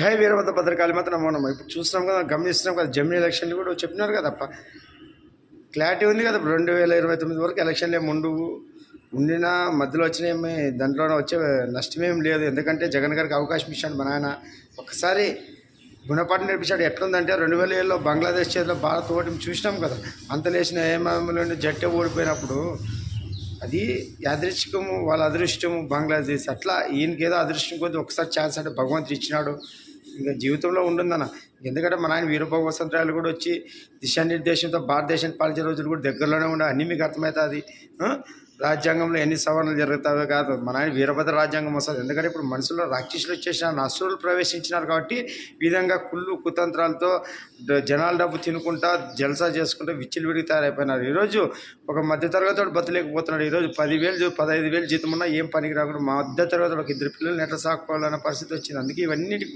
జయ వీరభద్ర భద్రకాళి మాత్రం నమో ఇప్పుడు చూస్తున్నాం కదా గమనిస్తున్నాం కదా జమ్మి ఎలక్షన్లు కూడా చెప్పినారు కదా క్లారిటీ ఉంది కదా రెండు వేల ఇరవై తొమ్మిది వరకు ఎలక్షన్లు ఏమి ఉండవు ఉండినా మధ్యలో వచ్చినేమి దాంట్లోనే వచ్చే నష్టమేం లేదు. ఎందుకంటే జగన్ గారికి అవకాశం ఇచ్చాడు మన ఆయన ఒకసారి గుణపాఠం నేర్పించాడు. ఎట్లుందంటే రెండు వేల ఏళ్ళలో బంగ్లాదేశ్ చేతిలో భారత్ ఓటమి చూసినాం కదా. అంత లేచిన ఏమాములు జట్టే ఓడిపోయినప్పుడు అది యాదృచ్ఛికము వాళ్ళ అదృష్టము బంగ్లాదేశ్. అట్లా ఈయనకేదో ఏదో అదృష్టం కొద్ది ఒకసారి ఛాన్స్ అంటే భగవంతుడు ఇచ్చినాడు. ఇంకా జీవితంలో ఉంటుందన్న ఎందుకంటే మన ఆయన వీరభోగ వసంతరాయలు కూడా వచ్చి దిశానిర్దేశంతో భారతదేశాన్ని పాలించే రోజులు కూడా దగ్గరలోనే ఉండే. అన్నీ మీకు అర్థమవుతుంది. రాజ్యాంగంలో ఎన్ని సవరణలు జరుగుతావో కాదు. మన ఆయన వీరభద్ర రాజ్యాంగం వస్తుంది. ఎందుకంటే ఇప్పుడు మనుషుల్లో రాక్షసులు వచ్చేసిన అసురులు ప్రవేశించినారు కాబట్టి విధంగా కుళ్ళు కుతంత్రాలతో జనాల డబ్బు తినుకుంటా జల్సా చేసుకుంటా విచ్చిలు తయారైపోయినారు. ఈరోజు ఒక మధ్యతరగతి వాడు బతలేకపోతున్నాడు. ఈరోజు పదివేలు పదహైదు వేలు జీతం ఉన్నా ఏం పనికి రాకుండా మధ్య తరగతి ఒక ఇద్దరు పిల్లలు నెట్ల సాకోవాలన్న పరిస్థితి వచ్చింది. అందుకే ఇవన్నీ